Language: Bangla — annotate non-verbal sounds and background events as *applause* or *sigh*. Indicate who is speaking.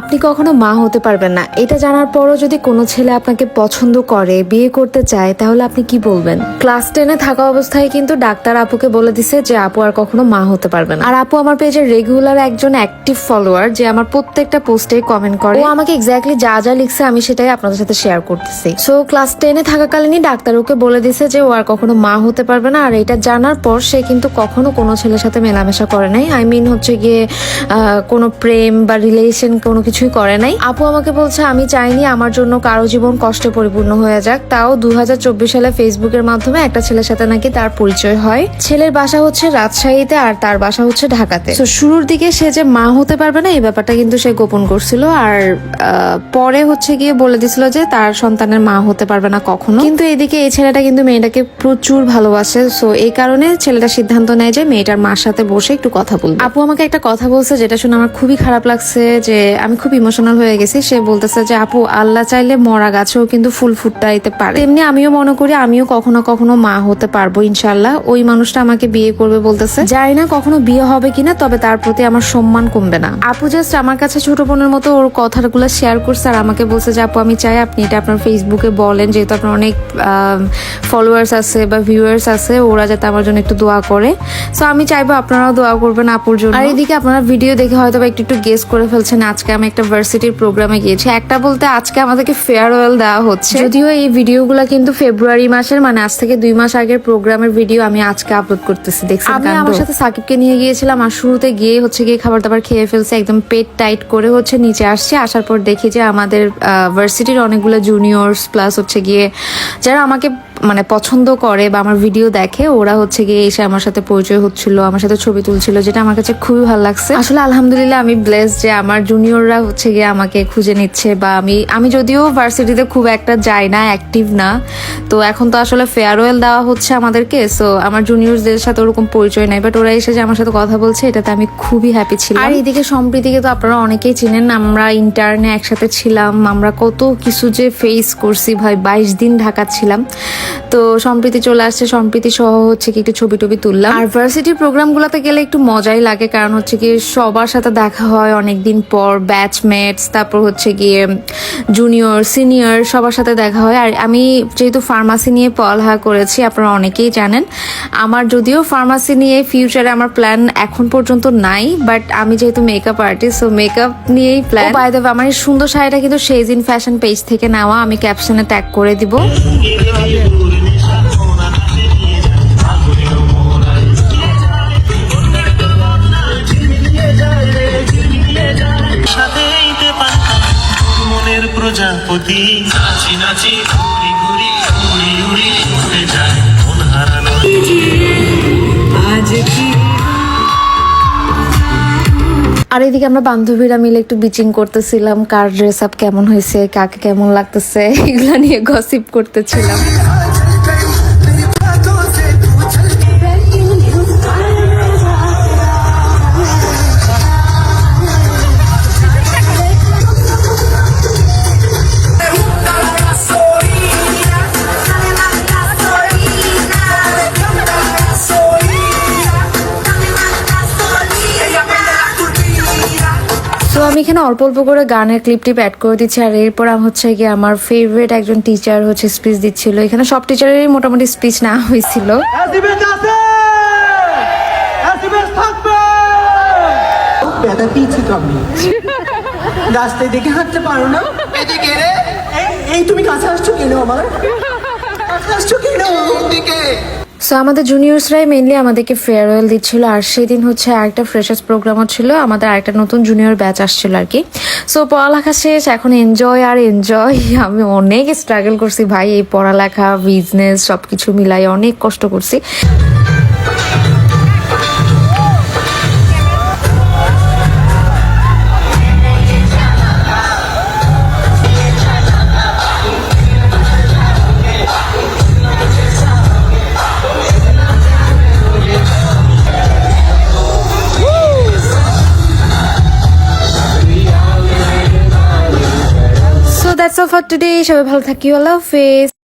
Speaker 1: আপনি কখনো মা হতে পারবেন না। এটা জানার পরও যদি কোনো ছেলে আপনাকে পছন্দ করে, বিয়ে করতে চায়, তাহলে আপনি কি বলবেন? ক্লাস টেনে থাকা অবস্থায় কিন্তু ডাক্তার আপুকে বলে দিছে যে, আপু আর কখনো মা হতে পারবে না। আর আপু আমার পেজের রেগুলার একজন অ্যাক্টিভ ফলোয়ার যে আমার প্রত্যেকটা পোস্টে কমেন্ট করে, ও আমাকে এক্স্যাক্টলি যা যা লিখছে আমি সেটাই আপনাদের সাথে শেয়ার করতেছি। সো ক্লাস টেনে থাকাকালীনই ডাক্তার ওকে বলে দিছে যে, ও আর কখনো মা হতে পারবে না। আর এটা জানার পর সে কিন্তু কখনো কোনো ছেলের সাথে মেলামেশা করে নাই। আই মিন হচ্ছে গিয়ে কোনো প্রেম বা রিলেশন কোনো কিছুই করে নাই। আপু আমাকে বলছে, আমি চাইনি আমার জন্য কারও জীবন কষ্টে পরিপূর্ণ হয়ে যাক। তাও দু সালে ফেসবুকের মাধ্যমে একটা ছেলের সাথে নাকি তার পরিচয় হয়। ছেলের বাসা হচ্ছে রাজশাহীতে আর তার বাসা হচ্ছে ঢাকাতে। তো শুরুর দিকে সে যে মা হতে পারবে না, এই ব্যাপারটা কিন্তু সে গোপন করছিল। আর পরে হচ্ছে গিয়ে বলে দিছিল যে তার সন্তানের মা হতে পারবে না কখনো। কিন্তু এদিকে এই ছেলেটা কিন্তু মেয়েটাকে প্রচুর ভালোবাসে। সো এই কারণে ছেলেটা সিদ্ধান্ত নেয় যে মেয়েটার মার সাথে বসে একটু কথা বলবে। আপু আমাকে একটা কথা বলছে, যেটা শুনে আমার খুবই খারাপ লাগছে যে, আমি খুব ইমোশনাল হয়ে গেছি। সে বলতেছে যে, আপু, আল্লাহ চাইলে মরা গাছেও কিন্তু ফুল ফুটাইতে পারে। তেমনি আমিও মনে করি আমিও কখনো কখনো মা হতে পারব ইনশাল্লাহ ওই মানুষটা আমাকে বিয়ে করবে বলতেছে। জানি না কখনো বিয়ে হবে কিনা, তবে তার প্রতি আমার সম্মান কমবে না। আপু জাস্ট আমার কাছে ছোট বোনের মতো ওর কথাগুলো শেয়ার করছে আর আমাকে বলছে যে, আপু, আমি চাই আপনি এটা আপনার ফেসবুকে বলেন, যেহেতু আপনার অনেক ফলোয়ার্স আছে বা ভিউয়ার্স আছে, ওরা যাতে আমার জন্য একটু দোয়া করে। সো আমি চাইব আপনারাও দোয়া করবেন আপুর জন্য। আর এদিকে আপনারা ভিডিও দেখে হয়তো একটু একটু গেস করে ফেলছেন আজকে আমি একটা ভার্সিটির প্রোগ্রামে গিয়েছি। একটা বলতে আজকে আমাদেরকে ফেয়ারওয়েল দেওয়া হচ্ছে। যদিও এই ভিডিওগুলো কিন্তু ফেব্রুয়ারি মাসের মানে আজ থেকে দুই মাস আগের প্রোগ্রামের ভিডিও আমি আজকে আপলোড করতেছি। দেখছি আমি আমার সাথে সাকিবকে নিয়ে গিয়েছিলাম আর শুরুতে গিয়ে হচ্ছে গিয়ে খাবার দাবার খেয়ে ফেলছে একদম পেট টাইট করে হচ্ছে নিচে আসছে। আসার পর দেখি যে আমাদের ভার্সিটির অনেকগুলো জুনিয়র্স প্লাস হচ্ছে গিয়ে যারা আমাকে মানে পছন্দ করে বা আমার ভিডিও দেখে, ওরা হচ্ছে গিয়ে এসে আমার সাথে পরিচয় হচ্ছিল, আমার সাথে ছবি তুলছিল, যেটা আমার কাছে খুবই ভালো লাগছে। আসলে আলহামদুলিল্লাহ আমি ব্লেস যে আমার জুনিয়ররা হচ্ছে গিয়ে আমাকে খুঁজে নিচ্ছে বা আমি আমি যদিও ভার্সিটিতে খুব একটা যাই না অ্যাক্টিভ না, তো এখন তো আসলে ফেয়ারওয়েল দেওয়া হচ্ছে আমাদেরকে সো আমার জুনিয়রদের সাথে ওরকম পরিচয় নাই বাট ওরা এসে যে আমার সাথে কথা বলছে, এটাতে আমি খুবই হ্যাপি ছিলাম। আর এদিকে সম্প্রীতিকে তো আপনারা অনেকেই চিনেন, আমরা ইন্টারনে একসাথে ছিলাম, আমরা কত কিছু যে ফেস করছি, ভাই, বাইশ দিন ঢাকা ছিলাম। তো সম্প্রীতি চলে আসছে, সম্প্রীতি সহ হচ্ছে কি একটু ছবি টবি তুললাম। আর ভার্সিটির প্রোগ্রামগুলোতে গেলে একটু মজাই লাগে, কারণ হচ্ছে কি সবার সাথে দেখা হয় অনেকদিন পর ব্যাচমেটস তারপর হচ্ছে গিয়ে জুনিয়র সিনিয়র সবার সাথে দেখা হয়। আর আমি যেহেতু ফার্মাসি নিয়ে পড়ালেখা করেছি, আপনারা অনেকেই জানেন, আমার যদিও ফার্মাসি নিয়ে ফিউচারে আমার প্ল্যান এখন পর্যন্ত নাই বাট আমি যেহেতু মেকআপ আর্টিস্ট সো মেকআপ নিয়েই প্ল্যান বাই দ্য আমার সুন্দর শাড়িটা কিন্তু সেজিন ফ্যাশন পেজ থেকে নেওয়া, আমি ক্যাপশনে ট্যাগ করে দিব।
Speaker 2: প্রজাপতি। নাচি নাচি ঘুরি ঘুরি উড়ি উড়ি উড়ে যায় মন হারানো।
Speaker 1: আর এদিকে আমরা বান্ধবীরা মিলে একটু বিচিং করতেছিলাম কার ড্রেস আপ কেমন হয়েছে কাকে কেমন লাগতেছে এগুলা নিয়ে গসিপ করতেছিলাম। আমি এখানে অল্প অল্প করে গানের ক্লিপ টিপ অ্যাড করে দিচ্ছি আর এরপর আমি হচ্ছে গিয়ে আমার ফেভারিট একজন টিচার হচ্ছে স্পিচ দিচ্ছিল। এখানে সব টিচারেরই মোটামুটি স্পিচ না হয়েছিল।
Speaker 3: রাস্তায় দেখে হাঁটতে পারো না। এদিকে এই তুমি কাছে আসছো কেন আমার? কাছে আসছো কেন? দিকে
Speaker 1: সো আমাদের জুনিয়র্সরাই মেনলি আমাদেরকে ফেয়ারওয়েল দিচ্ছিল, আর সেদিন হচ্ছে আরেকটা ফ্রেশার্স প্রোগ্রামও ছিল, আমাদের আরেকটা নতুন জুনিয়র ব্যাচ আসছিল আর কি সো পড়ালেখা শেষ, এখন এনজয় আর এনজয় *laughs* আমি অনেক স্ট্রাগল করছি ভাই, এই পড়ালেখা বিজনেস সব কিছু মিলাই অনেক কষ্ট করছি। ফর টুডে সবাই ভালো থাকি আল্লাহ হাফেজ